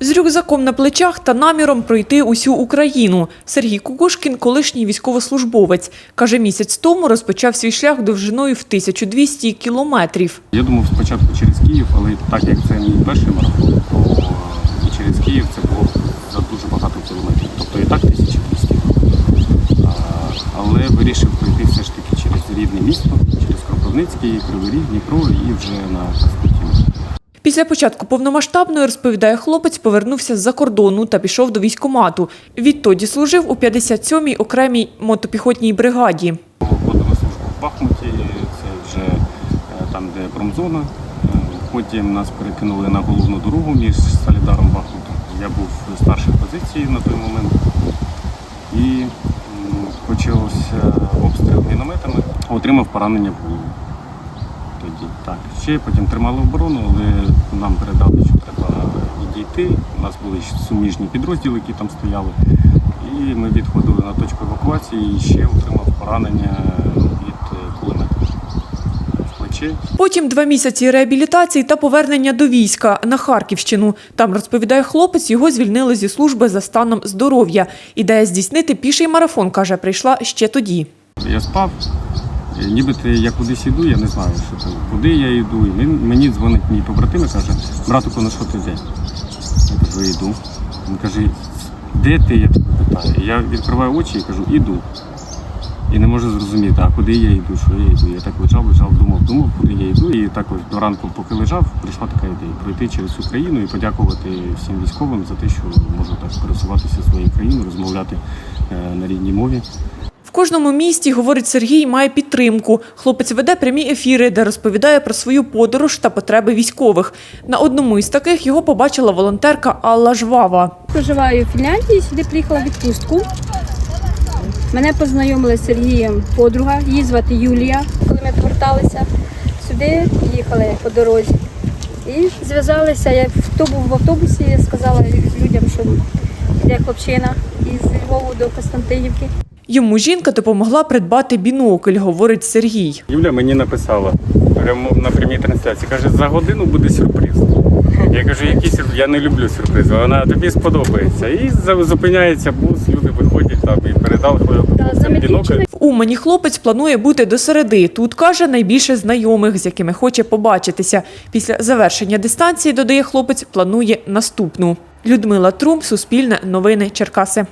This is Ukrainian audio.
З рюкзаком на плечах та наміром пройти усю Україну. Сергій Кукушкін, колишній військовослужбовець, каже, місяць тому розпочав свій шлях довжиною в 1200 кілометрів. Я думав спочатку через Київ, але так як це мій перший марафон, то і через Київ це було за дуже багато кілометрів. Тобто і так 1200. А, Але вирішив пройти все ж таки через рідне місто, через Кропивницький, Кривий Ріг, Дніпро і вже на. Після початку повномасштабної, розповідає хлопець, повернувся з-за кордону та пішов до військкомату. Відтоді служив у 57-й окремій мотопіхотній бригаді. Входили службу в Бахмуті, це вже е, там, де промзона. Е, Потім нас перекинули на головну дорогу між Солідаром Бахмутом. Я був старший позиції на той момент. І почався обстріл мінометами. Отримав поранення в голову. Тоді так. Ще потім тримали оборону, але нам передали, що треба відійти. У нас були суміжні підрозділи, які там стояли. І ми відходили на точку евакуації і ще отримав поранення від е, кулемета. Потім два місяці реабілітації та повернення до війська на Харківщину. Там розповідає хлопець, його звільнили зі служби за станом здоров'я. Ідея здійснити піший марафон, каже, прийшла ще тоді. Я спав, нібито я кудись іду, я не знаю, що це, куди я йду. І мені дзвонить мій побратим і каже, братику, ну що ти де? Я кажу, йду. Він каже, де ти? Я тебе питаю. Я відкриваю очі і кажу, іду. І не можу зрозуміти, а куди я йду, що я йду. Я так лежав, лежав, думав, думав, куди я йду. І також до ранку, поки лежав, прийшла така ідея пройти через Україну і подякувати всім військовим за те, що можу так пересуватися своєю країною, розмовляти е, на рідній мові. Кожному місті, говорить Сергій, має підтримку. Хлопець веде прямі ефіри, де розповідає про свою подорож та потреби військових. На одному із таких його побачила волонтерка Алла Жвава. Проживаю в Фінляндії, сюди приїхала відпустку. Мене познайомили з Сергієм подруга, її звати Юлія. Коли ми поверталися сюди, їхали по дорозі. І зв'язалися. Я в автобу- в автобусі сказала людям, що йде хлопчина із Львову до Константинівки. Йому жінка допомогла придбати бінокль, говорить Сергій. Юля мені написала прямо на прямій трансляції. Каже, за годину буде сюрприз. Я кажу, який сюрприз? Я не люблю сюрпризи. Вона тобі сподобається. І зупиняється бус, люди виходять там і передали Да, бінокль. В Умані хлопець планує бути до середи. Тут каже найбільше знайомих, з якими хоче побачитися. Після завершення дистанції, додає хлопець, планує наступну. Людмила Трум, Суспільне, Новини Черкаси.